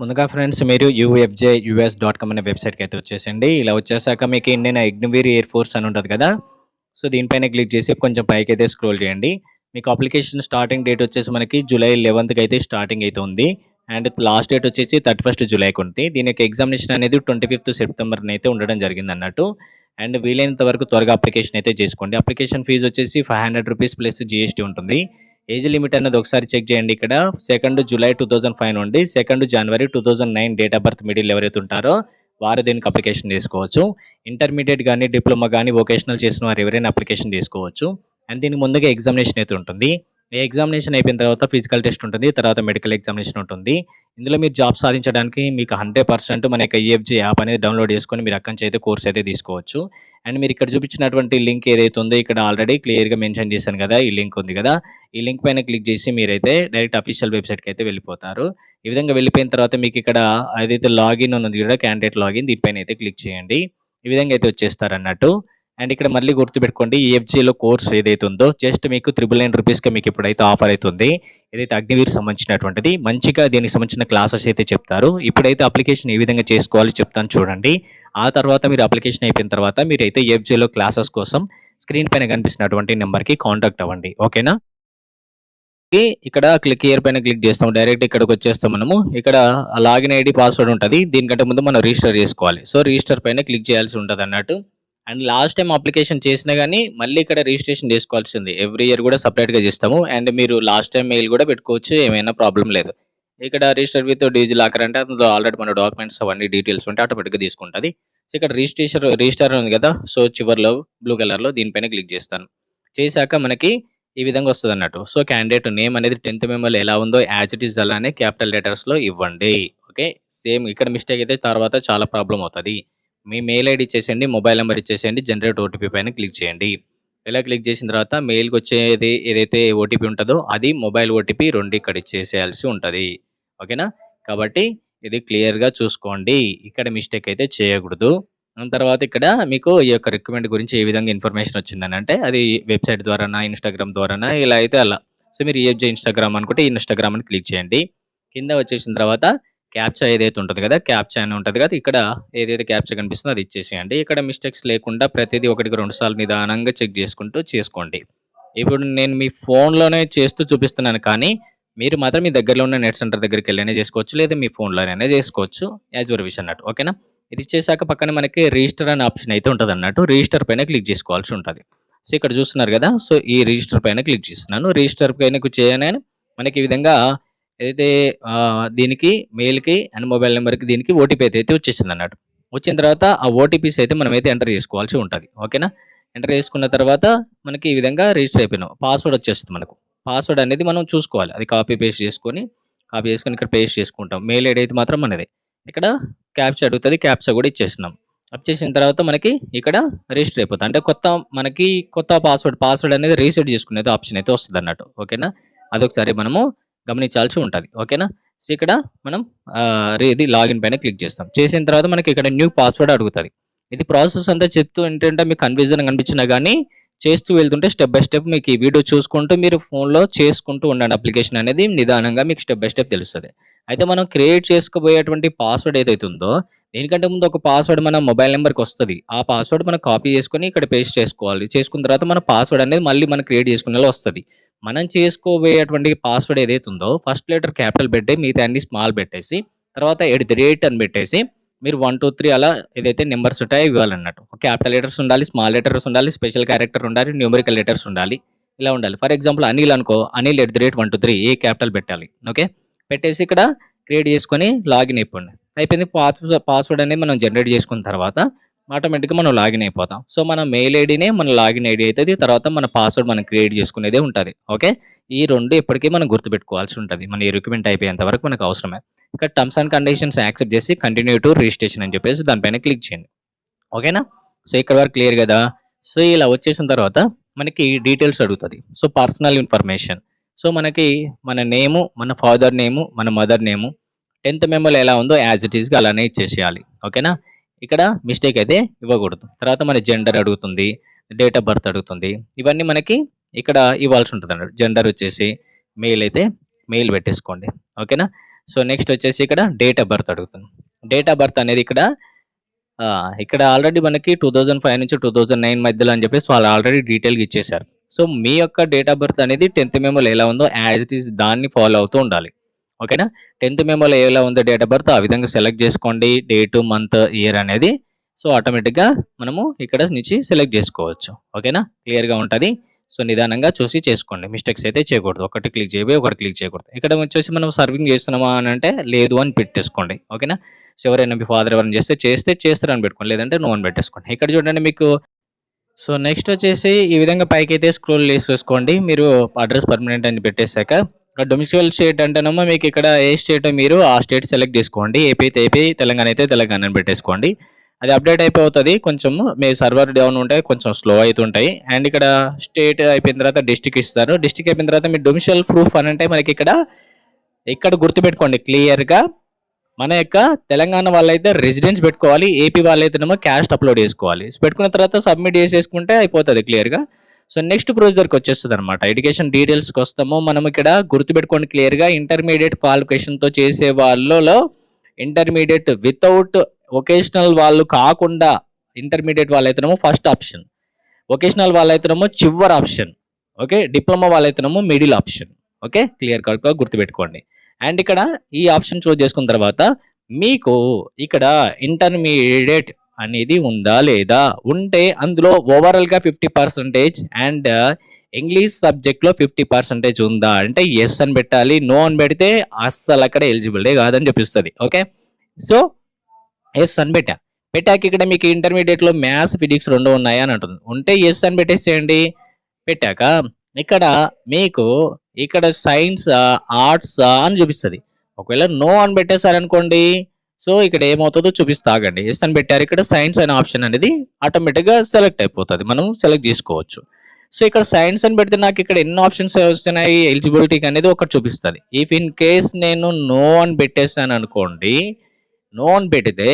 ముందుగా ఫ్రెండ్స్ మీరు UFJ US dot com అనే వెబ్సైట్కి అయితే వచ్చేసండి. ఇలా వచ్చేసాక మీకు ఇండియన్ అగ్నివీర్ ఎయిర్ ఫోర్స్ అని ఉంటుంది కదా? సో దీనిపైన క్లిక్ చేసి కొంచెం పైకి అయితే స్క్రోల్ చేయండి. మీకు అప్లికేషన్ స్టార్టింగ్ డేట్ వచ్చేసి మనకి జూలై లెవెన్త్కి అయితే స్టార్టింగ్ అయితే ఉంది. అండ్ లాస్ట్ డేట్ వచ్చేసి థర్టీ ఫస్ట్ జూలైకి ఉంది. దీని యొక్క ఎగ్జామినేషన్ అనేది ట్వంటీ ఫిఫ్త్ సెప్టెంబర్ని అయితే ఉండడం జరిగింది అన్నట్టు. అండ్ వీలైనంత వరకు త్వరగా అప్లికేషన్ అయితే చేసుకోండి. అప్లికేషన్ ఫీజు వచ్చేసి five hundred rupees plus GST ఉంటుంది. ఏజ్ లిమిట్ అనేది ఒకసారి చెక్ చేయండి ఇక్కడ. Second July two thousand five నుండి second January two thousand nine date of birth middle ఎవరైతే ఉంటారో వారు దీనికి అప్లికేషన్ తీసుకోవచ్చు. ఇంటర్మీడియట్ కానీ డిప్లొమా కానీ వొకేషనల్ చేసిన వారు ఎవరైనా అప్లికేషన్ తీసుకోవచ్చు. అండ్ దీనికి ముందుగా ఎగ్జామినేషన్ అయితే ఉంటుంది. ఎగ్జామినేషన్ అయిపోయిన తర్వాత ఫిజికల్ టెస్ట్ ఉంటుంది తర్వాత మెడికల్ ఎగ్జామినేషన్ ఉంటుంది. ఇందులో మీరు జాబ్ సాధించడానికి మీకు హండ్రెడ్ పర్సెంట్ మన యొక్క ఈఎఫ్జీ యాప్ అనేది డౌన్లోడ్ చేసుకొని మీరు అక్కడి నుంచి అయితే కోర్స్ అయితే తీసుకోవచ్చు. అండ్ మీరు ఇక్కడ చూపించినటువంటి లింక్ ఏదైతే ఉందో ఇక్కడ ఆల్రెడీ క్లియర్గా మెన్షన్ చేశాను కదా ఈ లింక్ ఉంది కదా. ఈ లింక్ పైన క్లిక్ చేసి మీరైతే డైరెక్ట్ అఫీషియల్ వెబ్సైట్కి అయితే వెళ్ళిపోతారు. ఈ విధంగా వెళ్ళిపోయిన తర్వాత మీకు ఇక్కడ ఏదైతే లాగిన్ ఉన్నది కూడా క్యాండిడేట్ లాగిన్ దీనిపైన అయితే క్లిక్ చేయండి. ఈ విధంగా అయితే వచ్చేస్తారు అన్నట్టు. అండ్ ఇక్కడ మళ్ళీ గుర్తుపెట్టుకోండి ఈఎఫ్జీలో కోర్స్ ఏదైతే ఉందో జస్ట్ మీకు త్రిబుల్ నైన్ రూపీస్కి మీకు ఇప్పుడైతే ఆఫర్ అవుతుంది ఏదైతే అగ్నివీర్ సంబంధించినటువంటిది మంచిగా దీనికి సంబంధించిన క్లాసెస్ అయితే చెప్తారు. ఇప్పుడైతే అప్లికేషన్ ఏ విధంగా చేసుకోవాలి చెప్తాను చూడండి. ఆ తర్వాత మీరు అప్లికేషన్ అయిపోయిన తర్వాత మీరు అయితే ఈఎఫ్జీలో క్లాసెస్ కోసం స్క్రీన్ పైన కనిపిస్తున్నటువంటి నెంబర్కి కాంటాక్ట్ అవ్వండి. ఓకేనా? ఇక్కడ క్లిక్ ఇయర్ పైన క్లిక్ చేస్తాం. డైరెక్ట్ ఇక్కడికి వచ్చేస్తాం మనము. ఇక్కడ లాగిన్ ఐడి పాస్వర్డ్ ఉంటుంది. దీనికంటే ముందు మనం రిజిస్టర్ చేసుకోవాలి. సో రిజిస్టర్ పైన క్లిక్ చేయాల్సి ఉంటుంది అన్నట్టు అండ్ లాస్ట్ టైం అప్లికేషన్ చేసినా కానీ మళ్ళీ ఇక్కడ రిజిస్ట్రేషన్ చేసుకోవాల్సి ఉంది ఎవ్రీ ఇయర్ కూడా సపరేట్గా చేస్తాము. అండ్ మీరు లాస్ట్ టైం మెయిల్ కూడా పెట్టుకోవచ్చు. ఏమైనా ప్రాబ్లం లేదు. ఇక్కడ రిజిస్టర్ విత్ డీజిల్ లాకర్ అంటే అందులో ఆల్రెడీ మన డాక్యుమెంట్స్ అవన్నీ డీటెయిల్స్ ఉంటే ఆటోమేటిక్గా తీసుకుంటుంది. సో ఇక్కడ రిజిస్ట్రేషన్ రిజిస్టర్ ఉంది కదా? సో చివర్లో బ్లూ కలర్లో దీనిపైన క్లిక్ చేస్తాను. చేశాక మనకి ఈ విధంగా వస్తుంది అన్నట్టు. సో క్యాండిడేట్ నేమ్ అనేది టెన్త్ మెంబర్లో ఎలా ఉందో యాజ్ ఇట్ ఈస్ అలానే క్యాపిటల్ లెటర్స్లో ఇవ్వండి. ఓకే? సేమ్ ఇక్కడ మిస్టేక్ అయితే తర్వాత చాలా ప్రాబ్లం అవుతుంది. మీ మెయిల్ ఐడి ఇచ్చేసేయండి మొబైల్ నెంబర్ ఇచ్చేసేయండి జనరేట్ ఓటీపీ పైన క్లిక్ చేయండి. ఇలా క్లిక్ చేసిన తర్వాత మెయిల్కి వచ్చేది ఏదైతే ఓటీపీ ఉంటుందో అది మొబైల్ ఓటీపీ రెండు ఇక్కడ ఇచ్చేసేయాల్సి ఉంటుంది. ఓకేనా కాబట్టి ఇది క్లియర్గా చూసుకోండి. ఇక్కడ మిస్టేక్ అయితే చేయకూడదు. తర్వాత ఇక్కడ మీకు ఈ యొక్క రిక్రూట్మెంట్ గురించి ఏ విధంగా ఇన్ఫర్మేషన్ వచ్చిందని అంటే అది వెబ్సైట్ ద్వారానా ఇన్స్టాగ్రామ్ ద్వారానా ఇలా అయితే అలా. సో మీరు ఈఎఫ్జే ఇన్స్టాగ్రామ్ అనుకుంటే ఇన్స్టాగ్రామ్ అని క్లిక్ చేయండి. కింద వచ్చేసిన తర్వాత క్యాప్చా ఏదైతే ఉంటుంది కదా క్యాప్చా అని ఉంటుంది కదా ఇక్కడ ఏదైతే క్యాప్చా కనిపిస్తుందో అది ఇచ్చేసేయండి. ఇక్కడ మిస్టేక్స్ లేకుండా ప్రతిదీ ఒకటికి రెండు సార్లు నిదానంగా చెక్ చేసుకుంటూ చేసుకోండి. ఇప్పుడు నేను మీ ఫోన్లోనే చేస్తూ చూపిస్తున్నాను కానీ మీరు మాత్రం మీ దగ్గరలో ఉన్న నెట్ సెంటర్ దగ్గరికి వెళ్ళైనా చేసుకోవచ్చు లేదా మీ ఫోన్లోనైనా చేసుకోవచ్చు యాజ్ యువర్ విష్ అన్నట్టు. ఓకేనా? ఇది చేశాక పక్కన మనకి రిజిస్టర్ అనే ఆప్షన్ అయితే ఉంటుంది అన్నట్టు. రిజిస్టర్ పైన క్లిక్ చేసుకోవాల్సి ఉంటుంది. సో ఇక్కడ చూస్తున్నారు కదా సో ఈ రిజిస్టర్ పైన క్లిక్ చేస్తున్నాను. రిజిస్టర్ పైన చేయగానే మనకి ఈ విధంగా ఏదైతే దీనికి మెయిల్కి అండ్ మొబైల్ నెంబర్కి దీనికి ఓటీపీ అయితే వచ్చేసింది అన్నట్టు వచ్చిన తర్వాత ఆ ఓటీపీస్ అయితే మనం అయితే ఎంటర్ చేసుకోవాల్సి ఉంటుంది. ఓకేనా? ఎంటర్ చేసుకున్న తర్వాత మనకి ఈ విధంగా రిజిస్టర్ అయిపోయినాం. పాస్వర్డ్ వచ్చేస్తుంది మనకు. పాస్వర్డ్ అనేది మనం చూసుకోవాలి. అది కాపీ పేస్ట్ చేసుకొని కాపీ చేసుకొని ఇక్కడ పేస్ట్ చేసుకుంటాం. మెయిల్ ఐడి అయితే మాత్రం మనది. ఇక్కడ క్యాప్చా అడుగుతుంది క్యాప్చా కూడా ఇచ్చేస్తున్నాం. చేసిన తర్వాత మనకి ఇక్కడ రిజిస్టర్ అయిపోతుంది. అంటే కొత్త మనకి కొత్త పాస్వర్డ్ పాస్వర్డ్ అనేది రీసెట్ చేసుకునేది ఆప్షన్ అయితే వస్తుంది అన్నట్టు ఓకేనా? అదొకసారి మనము గమనించాల్సి ఉంటుంది. ఓకేనా? సో ఇక్కడ మనం ఇది లాగిన్ పైన క్లిక్ చేస్తాం. చేసిన తర్వాత మనకి ఇక్కడ న్యూ పాస్వర్డ్ అడుగుతుంది. ఇది ప్రాసెస్ అంతా చెప్తూ ఏంటంటే మీకు కన్ఫ్యూజన్ కనిపించినా కానీ చేస్తూ వెళ్తుంటే స్టెప్ బై స్టెప్ మీకు ఈ వీడియో చూసుకుంటూ మీరు ఫోన్లో చేసుకుంటూ ఉండండి. అప్లికేషన్ అనేది నిదానంగా మీకు స్టెప్ బై స్టెప్ తెలుస్తుంది. అయితే మనం క్రియేట్ చేసుకోబోయేటువంటి పాస్వర్డ్ ఏదైతే ఉందో దీనికంటే ముందు ఒక పాస్వర్డ్ మన మొబైల్ నెంబర్కి వస్తుంది. ఆ పాస్వర్డ్ మనం కాపీ చేసుకొని ఇక్కడ పేస్ట్ చేసుకోవాలి. చేసుకున్న తర్వాత మన పాస్వర్డ్ అనేది మళ్ళీ మనం క్రియేట్ చేసుకునేలా వస్తుంది. మనం చేసుకోబోయేటువంటి పాస్వర్డ్ ఏదైతే ఉందో ఫస్ట్ లెటర్ క్యాపిటల్ పెట్టి మిగతా అన్ని స్మాల్ పెట్టేసి తర్వాత ఎట్ ది రేట్ అని పెట్టేసి మీరు వన్ టూ త్రీ అలా ఏదైతే నెంబర్స్ ఉంటాయో ఇవ్వాలన్నట్టు. క్యాపిటల్ లెటర్స్ ఉండాలి స్మాల్ లెటర్స్ ఉండాలి స్పెషల్ క్యారెక్టర్ ఉండాలి న్యూమరికల్ లెటర్స్ ఉండాలి ఇలా ఉండాలి. ఫర్ ఎగ్జాంపుల్ అనిల్ అనుకో Anil at the rate one two three A capital పెట్టాలి ఓకే పెట్టేసి ఇక్కడ క్రియేట్ చేసుకొని లాగిన్ అయిపోండి. అయిపోయింది పాస్వర్డ్ అనేది మనం జనరేట్ చేసుకున్న తర్వాత ఆటోమేటిక్గా మనం లాగిన్ అయిపోతాం. సో మన మెయిల్ ఐడినే మన లాగిన్ ఐడి అవుతుంది తర్వాత మన పాస్వర్డ్ మనం క్రియేట్ చేసుకునేదే ఉంటుంది. ఓకే? ఈ రెండు ఇప్పటికీ మనం గుర్తుపెట్టుకోవాల్సి ఉంటుంది. మన ఈ రిక్రూట్మెంట్ అయిపోయేంత వరకు మనకు అవసరమే. ఇక్కడ టర్మ్స్ అండ్ కండిషన్స్ యాక్సెప్ట్ చేసి కంటిన్యూ టు రిజిస్ట్రేషన్ అని చెప్పేసి దానిపైన క్లిక్ చేయండి. ఓకేనా? సో ఇక్కడ వరకు క్లియర్ కదా? సో ఇలా వచ్చేసిన తర్వాత మనకి డీటెయిల్స్ అడుగుతుంది. So personal information. సో మనకి మన నేము మన ఫాదర్ నేము మన మదర్ నేము టెన్త్ మెమోలో ఎలా ఉందో యాజ్ ఇట్ ఈస్గా అలానే ఇచ్చేసేయాలి. ఓకేనా? ఇక్కడ మిస్టేక్ అయితే ఇవ్వకూడదు. తర్వాత మన జెండర్ అడుగుతుంది డేట్ ఆఫ్ బర్త్ అడుగుతుంది. ఇవన్నీ మనకి ఇక్కడ ఇవ్వాల్సి ఉంటుంది అన్నట్టు జెండర్ వచ్చేసి మెయిల్ అయితే మెయిల్ పెట్టేసుకోండి. ఓకేనా సో నెక్స్ట్ వచ్చేసి ఇక్కడ డేట్ ఆఫ్ బర్త్ అడుగుతుంది. డేట్ ఆఫ్ బర్త్ అనేది ఇక్కడ ఇక్కడ ఆల్రెడీ మనకి టూ ఫైవ్ నుంచి టూ థౌజండ్ నైన్ మధ్యలో అని చెప్పేసి వాళ్ళు ఆల్రెడీ డీటెయిల్గా ఇచ్చేశారు. సో మీ యొక్క డేట్ ఆఫ్ బర్త్ అనేది టెన్త్ మెమోలో ఎలా ఉందో యాజ్ ఇట్ ఈస్ దాన్ని ఫాలో అవుతూ ఉండాలి. ఓకేనా? టెన్త్ మెమోలో ఎలా ఉందో డేట్ ఆఫ్ బర్త్ ఆ విధంగా సెలెక్ట్ చేసుకోండి. డేటు మంత్ ఇయర్ అనేది. సో ఆటోమేటిక్గా మనము ఇక్కడ నుంచి సెలెక్ట్ చేసుకోవచ్చు. ఓకేనా? క్లియర్గా ఉంటుంది. సో నిదానంగా చూసి చేసుకోండి. మిస్టేక్స్ అయితే చేయకూడదు. ఒకటి క్లిక్ చేయబోయి ఒకటి క్లిక్ చేయకూడదు. ఇక్కడ వచ్చేసి మనం సర్వింగ్ చేస్తున్నామా అని అంటే లేదు అని పెట్టేసుకోండి. ఓకేనా? సో ఎవరైనా మీ ఫాదర్ ఎవరైనా చేస్తే చేస్తే చేస్తారని పెట్టుకోండి. లేదంటే నో అని పెట్టేసుకోండి. ఇక్కడ చూడండి మీకు. సో నెక్స్ట్ వచ్చేసి ఈ విధంగా పైకి అయితే స్క్రోల్ చేసుకోండి మీరు అడ్రస్ పర్మనెంట్ అని పెట్టేశాక డొమిసికల్ స్టేట్ అంటేనేమో మీకు ఇక్కడ ఏ స్టేట్ మీరు ఆ స్టేట్ సెలెక్ట్ చేసుకోండి. ఏపీ అయితే ఏపీ తెలంగాణ అయితే తెలంగాణ అని పెట్టేసుకోండి. అది అప్డేట్ అయిపోతుంది. కొంచెం మీ సర్వర్ డౌన్ ఉంటే కొంచెం స్లో అవుతుంటాయి అండ్ ఇక్కడ స్టేట్ అయిపోయిన తర్వాత డిస్టిక్ ఇస్తారు. డిస్టిక్ అయిపోయిన తర్వాత మీ డొమిషియల్ ప్రూఫ్ అని అంటే మనకి ఇక్కడ ఇక్కడ గుర్తుపెట్టుకోండి. క్లియర్గా మన యొక్క తెలంగాణ వాళ్ళైతే రెసిడెన్స్ పెట్టుకోవాలి. ఏపీ వాళ్ళైతేనేమో క్యాస్ట్ అప్లోడ్ చేసుకోవాలి. పెట్టుకున్న తర్వాత సబ్మిట్ చేసేసుకుంటే అయిపోతుంది క్లియర్గా సో నెక్స్ట్ ప్రొసీజర్కి వచ్చేస్తుంది అనమాట ఎడ్యుకేషన్ డీటెయిల్స్కి వస్తాము. మనం ఇక్కడ గుర్తుపెట్టుకోండి క్లియర్గా ఇంటర్మీడియట్ క్వాలిఫికేషన్తో చేసే వాళ్ళలో ఇంటర్మీడియట్ వితౌట్ వొకేషనల్ వాళ్ళు కాకుండా ఇంటర్మీడియట్ వాళ్ళైతేనేమో ఫస్ట్ ఆప్షన్ వొకేషనల్ వాళ్ళైతేనేమో చివరి ఆప్షన్ ఓకే డిప్లొమా వాళ్ళైతేనేమో మిడిల్ ఆప్షన్ ఓకే క్లియర్ కట్గా గుర్తుపెట్టుకోండి. అండ్ ఇక్కడ ఈ ఆప్షన్ చూస్ చేసుకున్న తర్వాత మీకు ఇక్కడ ఇంటర్మీడియట్ అనేది ఉందా లేదా? ఉంటే అందులో ఓవరాల్గా ఫిఫ్టీ పర్సెంటేజ్ అండ్ ఇంగ్లీష్ సబ్జెక్ట్లో ఫిఫ్టీ పర్సెంటేజ్ ఉందా? అంటే ఎస్ అని పెట్టాలి నో అని పెడితే అస్సలు అక్కడ ఎలిజిబిలిటీ కాదని చూపిస్తుంది ఓకే సో ఎస్ అని పెట్టా. పెట్టాక ఇక్కడ మీకు ఇంటర్మీడియట్లో మ్యాథ్స్ ఫిజిక్స్ రెండు ఉన్నాయా అని అంటుంది. ఉంటే ఎస్ అని పెట్టేసేయండి. పెట్టాక ఇక్కడ మీకు ఇక్కడ సైన్స్ ఆర్ట్స్ uh, uh, అని చూపిస్తుంది. ఒకవేళ నో అని పెట్టేశారనుకోండి సో ఇక్కడ ఏమవుతుందో చూపిస్తా ఆగండి. ఎస్ అని పెట్టారు. ఇక్కడ సైన్స్ అనే ఆప్షన్ అనేది ఆటోమేటిక్గా సెలెక్ట్ అయిపోతుంది. మనం సెలెక్ట్ చేసుకోవచ్చు. సో ఇక్కడ సైన్స్ అని పెడితే నాకు ఇక్కడ ఎన్ని ఆప్షన్స్ వస్తున్నాయి? ఎలిజిబిలిటీకి అనేది ఒకటి చూపిస్తుంది. ఇఫ్ ఇన్ కేస్ నేను నో అని పెట్టేసాను అనుకోండి నో అని పెడితే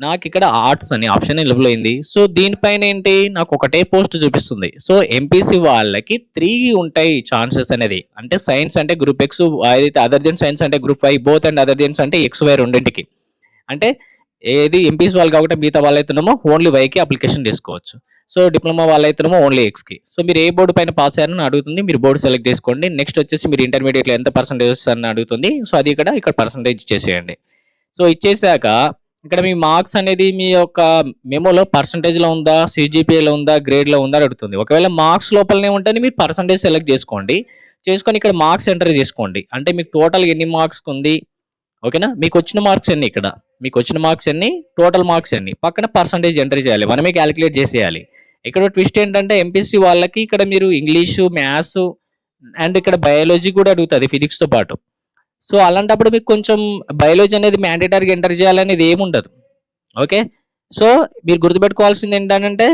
నాకు ఇక్కడ ఆర్ట్స్ అనే ఆప్షన్ ఎలిబుల్ అయింది. సో దీనిపైన ఏంటి? నాకు ఒకటే పోస్ట్ చూపిస్తుంది. సో ఎంపీసీ వాళ్ళకి త్రీ ఉంటాయి ఛాన్సెస్ అనేది. అంటే సైన్స్ అంటే గ్రూప్ ఎక్స్ అయితే అదర్ దెన్ సైన్స్ అంటే group Y both and other thens అంటే ఎక్స్ వై రెండింటికి. అంటే ఏది ఎంపీసీ వాళ్ళు కాబట్టి మిగతా వాళ్ళైతేనేమో ఓన్లీ వైకి అప్లికేషన్ చేసుకోవచ్చు. సో డిప్లొమా వాళ్ళు అవుతున్నామో ఓన్లీ ఎక్స్కి సో మీరు ఏ బోర్డు పైన పాస్ అయ్యారని అడుగుతుంది. మీరు బోర్డు సెలెక్ట్ చేసుకోండి. నెక్స్ట్ వచ్చేసి మీరు ఇంటర్మీడియట్లో ఎంత పర్సంటేజ్ అని అడుగుతుంది. సో అది ఇక్కడ ఇక్కడ పర్సంటేజ్ ఇచ్చేసేయండి. సో ఇచ్చేసాక ఇక్కడ మీ మార్క్స్ అనేది మీ యొక్క మెమోలో పర్సంటేజ్లో ఉందా సిజిపిఏలో ఉందా గ్రేడ్లో ఉందా అని అడుగుతుంది. ఒకవేళ మార్క్స్ లోపలనే ఉంటే మీరు పర్సంటేజ్ సెలెక్ట్ చేసుకోండి. చేసుకొని ఇక్కడ మార్క్స్ ఎంటర్ చేసుకోండి. అంటే మీకు టోటల్ ఎన్ని మార్క్స్ ఉంది ఓకేనా? మీకు వచ్చిన మార్క్స్ ఎన్ని ఇక్కడ? మీకు వచ్చిన మార్క్స్ ఎన్ని? టోటల్ మార్క్స్ ఎన్ని? పక్కన పర్సంటేజ్ ఎంటర్ చేయాలి. మనమే క్యాలిక్యులేట్ చేసేయాలి. ఇక్కడ ట్విస్ట్ ఏంటంటే ఎంపీసీ వాళ్ళకి ఇక్కడ మీరు ఇంగ్లీషు మ్యాథ్స్ అండ్ ఇక్కడ బయాలజీ కూడా అడుగుతుంది ఫిజిక్స్తో పాటు. సో అలాంటప్పుడు మీకు కొంచెం బయాలజీ అనేది మ్యాండేటరీగా ఎంటర్ చేయాలనేది ఏముండదు. ఓకే? సో మీరు గుర్తుపెట్టుకోవాల్సింది ఏంటంటే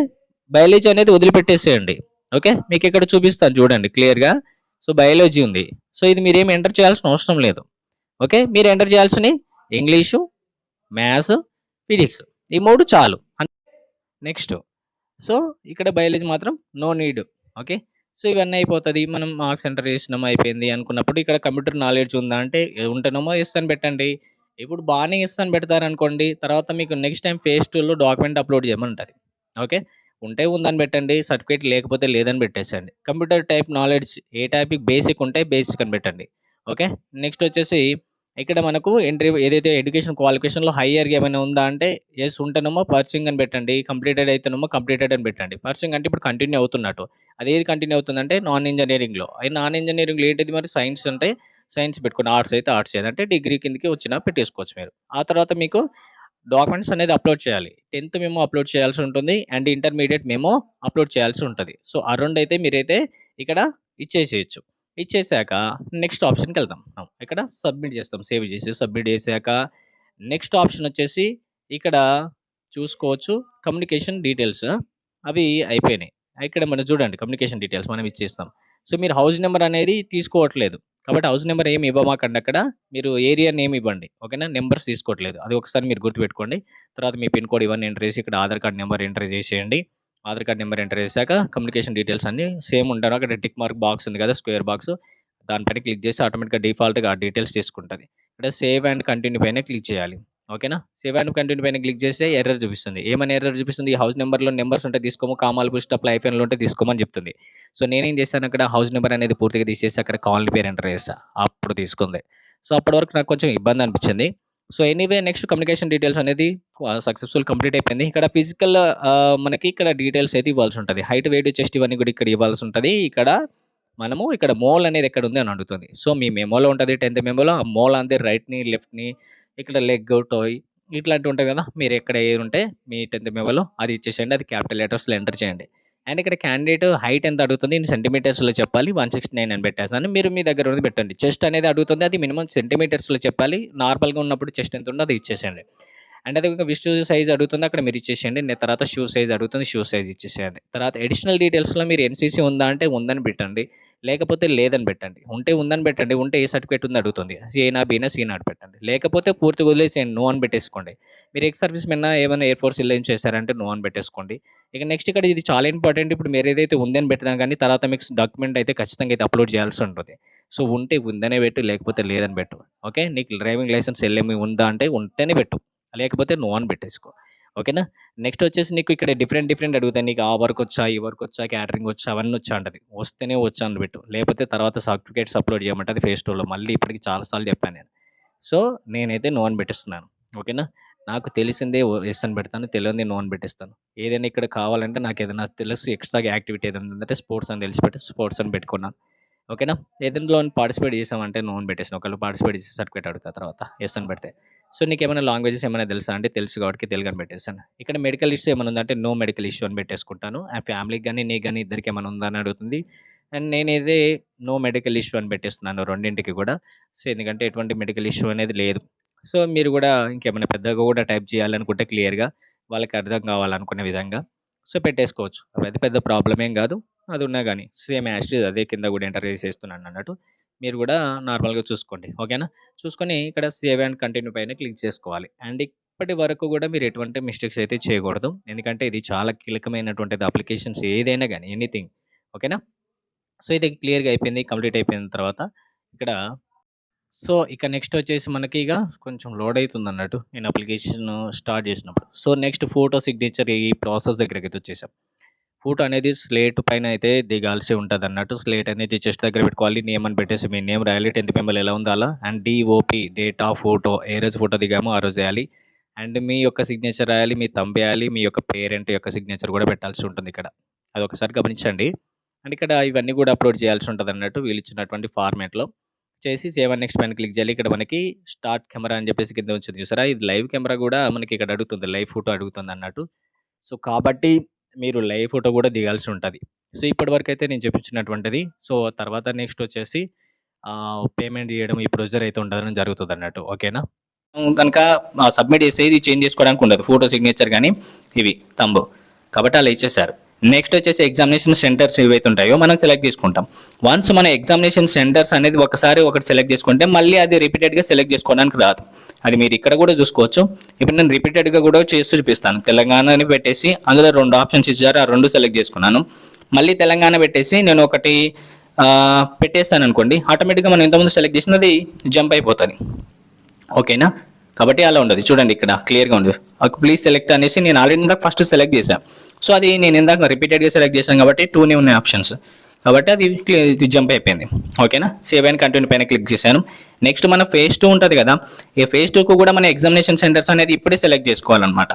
బయాలజీ అనేది వదిలిపెట్టేసేయండి. ఓకే? మీకు ఇక్కడ చూపిస్తాను చూడండి క్లియర్గా సో బయాలజీ ఉంది. సో ఇది మీరేం ఎంటర్ చేయాల్సిన అవసరం లేదు. ఓకే మీరు ఎంటర్ చేయాల్సినవి ఇంగ్లీషు మ్యాథ్స్ ఫిజిక్స్ ఈ మూడు చాలు. నెక్స్ట్ సో ఇక్కడ బయాలజీ మాత్రం నో నీడ్ ఓకే సో ఇవన్నీ అయిపోతుంది. మనం మార్క్స్ ఎంటర్ చేసినాం అయిపోయింది అనుకున్నప్పుడు ఇక్కడ కంప్యూటర్ నాలెడ్జ్ ఉందా అంటే ఉంటేనేమో ఎస్ అని పెట్టండి. ఇప్పుడు బాగానే ఎస్ అని పెడతారనుకోండి తర్వాత మీకు నెక్స్ట్ టైం ఫేస్ టూలో డాక్యుమెంట్ అప్లోడ్ చేయమని ఉంటుంది ఓకే ఉంటే ఉందని పెట్టండి సర్టిఫికేట్ లేకపోతే లేదని పెట్టేసండి కంప్యూటర్ టైప్ నాలెడ్జ్ ఏ టైప్కి బేసిక్ ఉంటే బేసిక్ అని పెట్టండి. ఓకే నెక్స్ట్ వచ్చేసి ఇక్కడ మనకు ఎంట్రీ ఏదైతే ఎడ్యుకేషన్ క్వాలిఫికేషన్లో హయ్యర్ ఏమైనా ఉందా అంటే ఎస్ ఉంటేనేమో పర్సింగ్ అని పెట్టండి కంప్లీటెడ్ అయితేనేమో కంప్లీటెడ్ అని పెట్టండి. పర్సింగ్ అంటే ఇప్పుడు కంటిన్యూ అవుతున్నట్టు. అది ఏది కంటిన్యూ అవుతుందంటే నాన్ ఇంజనీరింగ్లో అది నాన్ ఇంజనీరింగ్లో ఏంటిది మరి? సైన్స్ అంటే సైన్స్ పెట్టుకుని ఆర్ట్స్ అయితే ఆర్ట్స్ అంటే డిగ్రీ కిందకి వచ్చినా పెట్టేసుకోవచ్చు మీరు. ఆ తర్వాత మీకు డాక్యుమెంట్స్ అనేది అప్లోడ్ చేయాలి. టెన్త్ మేము అప్లోడ్ చేయాల్సి ఉంటుంది అండ్ ఇంటర్మీడియట్ మేము అప్లోడ్ చేయాల్సి ఉంటుంది. సో ఆ రెండు అయితే మీరైతే ఇక్కడ ఇచ్చేసేయచ్చు. ఇచ్చేసాక నెక్స్ట్ ఆప్షన్కి వెళ్దాం ఇక్కడ సబ్మిట్ చేస్తాం సేవ్ చేసి సబ్మిట్ చేసాక నెక్స్ట్ ఆప్షన్ వచ్చేసి ఇక్కడ చూసుకోవచ్చు కమ్యూనికేషన్ డీటెయిల్స్. అవి అయిపోయినాయి. ఇక్కడ మనం చూడండి కమ్యూనికేషన్ డీటెయిల్స్ మనం ఇచ్చేస్తాం. సో మీరు హౌస్ నెంబర్ అనేది తీసుకోవట్లేదు. కాబట్టి హౌస్ నెంబర్ ఏమి ఇవ్వమాకండి అక్కడ. మీరు ఏరియా నేమ్ ఇవ్వండి. ఓకేనా? నెంబర్స్ తీసుకోవట్లేదు. అది ఒకసారి మీరు గుర్తుపెట్టుకోండి. తర్వాత మీ పిన్ కోడ్ ఇవన్నీ ఎంటర్ చేసి ఇక్కడ ఆధార్ కార్డ్ నెంబర్ ఎంటర్ చేసేయండి. ఆధార్ కార్డ్ నెంబర్ ఎంటర్ చేశాక కమ్యూనికేషన్ డీటెయిల్స్ అన్ని సేమ్ ఉంటారు అక్కడ టిక్ మార్క్ బాక్స్ ఉంది కదా స్క్వేర్ బాక్స్. దానిపైన క్లిక్ చేసి ఆటోమేటిక్గా డిఫాల్ట్గా ఆ డీటెయిల్స్ తీసుకుంటుంది. ఇక్కడ సేవ్ అండ్ కంటిన్యూ పైన క్లిక్ చేయాలి. ఓకేనా? సేవ్ అండ్ కంటిన్యూ పైన క్లిక్ చేస్తే ఎర్రర్ చూపిస్తుంది. ఏమైనా ఎర్రర్ చూపిస్తుంది? ఈ హౌస్ నెంబర్లో నెంబర్స్ ఉంటే తీసుకోము. కామాలు పుష్ అప్లై ఐఫోన్లో ఉంటే తీసుకోమని చెప్తుంది. సో నేనేం చేశాను అక్కడ? హౌస్ నెంబర్ అనేది పూర్తిగా తీసేసి అక్కడ కాలనీ పేరు ఎంటర్ చేస్తా అప్పుడు తీసుకుంది. సో అప్పటి వరకు నాకు కొంచెం ఇబ్బంది అనిపించింది. So anyway next communication details అనేది సక్సెస్ఫుల్ కంప్లీట్ అయిపోయింది. ఇక్కడ ఫిజికల్ మనకి ఇక్కడ డీటెయిల్స్ అయితే ఇవ్వాల్సి ఉంటుంది. హైట్ వెయిట్ చెస్ట్ ఇవన్నీ కూడా ఇక్కడ ఇవ్వాల్సి ఉంటుంది. ఇక్కడ మనము ఇక్కడ మోల్ అనేది ఎక్కడ ఉంది అని అడుగుతుంది. సో మీ మెమోలో ఉంటుంది టెన్త్ మెమోలో ఆ మోల్ అంతే రైట్ని లెఫ్ట్ని ఇక్కడ లెగ్ టోయ్ ఇట్లాంటివి ఉంటాయి కదా. మీరు ఎక్కడ ఏది ఉంటే మీ టెన్త్ మెమోలో అది ఇచ్చేసేయండి. అది క్యాపిటల్ లెటర్స్లో ఎంటర్ చేయండి. అండ్ ఇక్కడ క్యాండిడేట్ హైట్ ఎంత అడుగుతుంది? ఇన్ని సెంటీమీటర్స్లో చెప్పాలి. వన్ సిక్స్టీ నైన్ అని పెట్టేస్తాను. మీరు మీ దగ్గర ఉన్నది పెట్టండి. చెస్ట్ అనేది అడుగుతుంది. అది మినిమం సెంటీమీటర్స్లో చెప్పాలి. నార్మల్గా ఉన్నప్పుడు చెస్ట్ ఎంత ఉందో అది ఇచ్చేసేయండి. అండ్ అది విష్ సైజ్ అడుగుతుంది అక్కడ మీరు ఇచ్చేసేయండి. నేను తర్వాత షూ సైజ్ అడుగుతుంది షూ సైజ్ ఇచ్చేసేయండి. తర్వాత అడిషనల్ డీటెయిల్స్లో మీరు ఎన్సీసీ ఉందా అంటే ఉందని పెట్టండి. లేకపోతే లేదని పెట్టండి. ఉంటే ఉందని పెట్టండి ఉంటే ఏ సర్టిఫికేట్ ఉంది అడుగుతుంది. ఏనా బీనా సీనా పెట్టండి లేకపోతే పూర్తిగా వదిలేసేయండి నో అని పెట్టేసుకోండి. మీరు ఎక్స్ సర్వీస్ మీద ఏమైనా ఎయిర్ ఫోర్స్ ఇల్లేం చేశారంటే నో అని పెట్టేసుకోండి. ఇక నెక్స్ట్ ఇక్కడ ఇది చాలా ఇంపార్టెంట్ ఇప్పుడు మీరు ఏదైతే ఉందని పెట్టినా కానీ తర్వాత మీకు డాక్యుమెంట్ అయితే ఖచ్చితంగా అయితే అప్లోడ్ చేయాల్సి ఉంటుంది. సో ఉంటే ఉందనే పెట్టు లేకపోతే లేదని పెట్టు. ఓకే నీకు డ్రైవింగ్ లైసెన్స్ ఎల్ఎంఈ ఉందా అంటే ఉంటేనే పెట్టు. లేకపోతే నో అని పెట్టేసుకో. ఓకేనా? నెక్స్ట్ వచ్చేసి నీకు ఇక్కడ డిఫరెంట్ డిఫరెంట్ అడుగుతాయి. నీకు ఆ వర్క్ వచ్చా ఈ వర్క్ వచ్చా క్యాటరింగ్ వచ్చా అవన్నీ వచ్చా అంటది. వస్తేనే వచ్చా అని పెట్టు. లేకపోతే తర్వాత సర్టిఫికేట్స్ అప్లోడ్ చేయమంటే ఫేస్ టూలో మళ్ళీ ఇప్పటికి చాలాసార్లు చెప్పాను నేను. సో నేనైతే నో అని పెట్టిస్తున్నాను. ఓకేనా? నాకు తెలిసిందే ఎస్ అని పెడతాను. తెలియంది నో అని పెట్టిస్తాను. ఏదైనా ఇక్కడ కావాలంటే నాకు ఏదైనా తెలుసు ఎక్స్ట్రా యాక్టివిటీ ఏదైనా ఉందంటే స్పోర్ట్స్ అని తెలిసి పెట్టి స్పోర్ట్స్ అని పెట్టుకున్నాను. ఓకేనా? ఏదైనా పార్టిసిపేట్ చేసామంటే నో పెట్టేసిన. ఒకళ్ళు పార్టిసిపేట్ చేసి సర్టిఫికేట్ అడుగుతా తర్వాత. ఎస్ అని పెడితే. సో నీకు ఏమైనా లాంగ్వేజెస్ ఏమైనా తెలుసా అంటే తెలుసు కాబట్టి తెలుగు అని పెట్టేస్తాను. ఇక్కడ మెడికల్ ఇష్యూ ఏమైనా ఉందంటే నో మెడికల్ ఇష్యూ అని పెట్టేసుకుంటాను. ఆ ఫ్యామిలీకి కానీ నీకు కానీ ఇద్దరికి ఏమైనా ఉందా అని అడుగుతుంది. అండ్ నేనైతే నో మెడికల్ ఇష్యూ అని పెట్టేస్తున్నాను రెండింటికి కూడా. సో ఎందుకంటే ఎటువంటి మెడికల్ ఇష్యూ అనేది లేదు. సో మీరు కూడా ఇంకేమైనా పెద్దగా కూడా టైప్ చేయాలనుకుంటే క్లియర్గా వాళ్ళకి అర్థం కావాలనుకునే విధంగా. సో పెట్టేసుకోవచ్చు. పెద్ద పెద్ద ప్రాబ్లం ఏం కాదు. అది ఉన్నా కానీ సేమ్ యాస్టీజ్ అదే కింద కూడా ఎంటర్ చేసేస్తున్నాను అన్నట్టు మీరు కూడా నార్మల్గా చూసుకోండి. ఓకేనా? చూసుకొని ఇక్కడ సేవ్ అండ్ కంటిన్యూ పైన క్లిక్ చేసుకోవాలి. అండ్ ఇప్పటి వరకు కూడా మీరు ఎటువంటి మిస్టేక్స్ అయితే చేయకూడదు. ఎందుకంటే ఇది చాలా కీలకమైనటువంటిది అప్లికేషన్స్ ఏదైనా కానీ ఎనీథింగ్. ఓకేనా? సో ఇది క్లియర్గా అయిపోయింది కంప్లీట్ అయిపోయిన తర్వాత ఇక్కడ సో ఇక నెక్స్ట్ వచ్చేసి మనకి ఇక కొంచెం లోడ్ అవుతుంది అన్నట్టు నేను అప్లికేషన్ స్టార్ట్ చేసినప్పుడు. సో నెక్స్ట్ ఫోటో సిగ్నేచర్ ఈ ప్రాసెస్ దగ్గరికి అయితే వచ్చేసాం. ఫోటో అనేది స్లేట్ పైన అయితే దిగాల్సి ఉంటుంది అన్నట్టు స్లేట్ అనేది చెస్ట్ దగ్గర పెట్టుకోవాలి నేమ్ అని పెట్టేసి మీ నేమ్ రాయాలి. టెన్త్ మెంబర్ ఎలా ఉందో అలా and DOP date of photo ఏ రోజు ఫోటో దిగామో ఆ రోజు వేయాలి. అండ్ మీ యొక్క సిగ్నేచర్ రాయాలి మీ తంబి వేయాలి మీ యొక్క పేరెంట్ యొక్క సిగ్నేచర్ కూడా పెట్టాల్సి ఉంటుంది ఇక్కడ. అది ఒకసారి గమనించండి. అండ్ ఇక్కడ ఇవన్నీ కూడా అప్లోడ్ చేయాల్సి ఉంటుంది అన్నట్టు వీళ్ళు ఇచ్చినటువంటి ఫార్మేట్లో చేసి సేవ్ అండ్ నెక్స్ట్ పైన క్లిక్ చేయాలి. ఇక్కడ మనకి స్టార్ట్ కెమెరా అని చెప్పేసి కింద వచ్చింది చూసారా? ఇది లైవ్ కెమెరా కూడా మనకి ఇక్కడ అడుగుతుంది లైవ్ ఫోటో అడుగుతుంది అన్నట్టు. సో కాబట్టి మీరు లైవ్ ఫోటో కూడా దిగాల్సి ఉంటుంది. సో ఇప్పటి వరకు అయితే నేను చెప్పించినటువంటిది. సో తర్వాత నెక్స్ట్ వచ్చేసి పేమెంట్ చేయడం ఈ ప్రొసీజర్ అయితే ఉండడం జరుగుతుంది అన్నట్టు ఓకేనా కనుక సబ్మిట్ చేస్తే ఇది చేంజ్ చేసుకోవడానికి ఉండదు. ఫోటో సిగ్నేచర్ కానీ ఇవి తంబు కాబట్టి అలా ఇచ్చేసారు నెక్స్ట్ వచ్చేసి ఎగ్జామినేషన్ సెంటర్స్ ఏవైతే ఉంటాయో మనం సెలెక్ట్ చేసుకుంటాం. వన్స్ మన ఎగ్జామినేషన్ సెంటర్స్ అనేది ఒకసారి ఒకటి సెలెక్ట్ చేసుకుంటే మళ్ళీ అది రిపీటెడ్గా సెలెక్ట్ చేసుకోవడానికి రాదు. అది మీరు ఇక్కడ కూడా చూసుకోవచ్చు. ఇప్పుడు నేను రిపీటెడ్గా కూడా చేస్తూ చూపిస్తాను. తెలంగాణని పెట్టేసి అందులో రెండు ఆప్షన్స్ ఇచ్చారు. ఆ రెండు సెలెక్ట్ చేసుకున్నాను. మళ్ళీ తెలంగాణ పెట్టేసి నేను ఒకటి పెట్టేస్తాను అనుకోండి. ఆటోమేటిక్గా మనం ఇంతకుముందు సెలెక్ట్ చేసినది జంప్ అయిపోతుంది. ఓకేనా? కాబట్టి అలా ఉండదు. చూడండి ఇక్కడ క్లియర్గా ఉంది. ప్లీజ్ సెలెక్ట్ అనేసి నేను ఆల్రెడీ ఫస్ట్ సెలెక్ట్ చేశాను సో అది నేను ఇందాక రిపీటెడ్గా సెలెక్ట్ చేశాను కాబట్టి టూనే ఉన్నాయి ఆప్షన్స్ కాబట్టి అది ఇది జంప్ అయిపోయింది. ఓకేనా సేవ్ అండ్ కంటిన్యూ పైన క్లిక్ చేశాను. నెక్స్ట్ మన ఫేజ్ టూ ఉంటుంది కదా? ఈ ఫేజ్ టూకు కూడా మన ఎగ్జామినేషన్ సెంటర్స్ అనేది ఇప్పుడే సెలెక్ట్ చేసుకోవాలన్నమాట.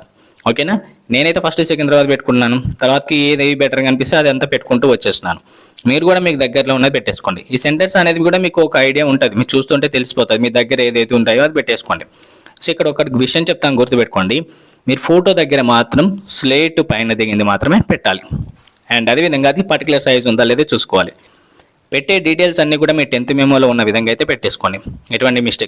ఓకేనా నేనైతే ఫస్ట్ సికింద్రాబాద్ పెట్టుకున్నాను. తర్వాతకి ఏది బెటర్గా అనిపిస్తే అది అంతా పెట్టుకుంటూ వచ్చేస్తున్నాను. మీరు కూడా మీకు దగ్గరలో ఉన్నది పెట్టేసుకోండి. ఈ సెంటర్స్ అనేది కూడా మీకు ఒక ఐడియా ఉంటుంది. మీరు చూస్తుంటే తెలిసిపోతుంది. మీ దగ్గర ఏదైతే ఉంటాయో అది పెట్టేసుకోండి. సో ఇక్కడ ఒక విషయం చెప్తాను గుర్తుపెట్టుకోండి. మీరు ఫోటో దగ్గర మాత్రం స్లేట్ పైన దిగింది మాత్రమే పెట్టాలి. అండ్ అదేవిధంగా అది పర్టికులర్ సైజ్ ఉందా లేదా చూసుకోవాలి. పెట్టే డీటెయిల్స్ అన్నీ కూడా మీ టెన్త్ మెమోలో ఉన్న విధంగా అయితే పెట్టేసుకోండి. ఎటువంటి మిస్టేక్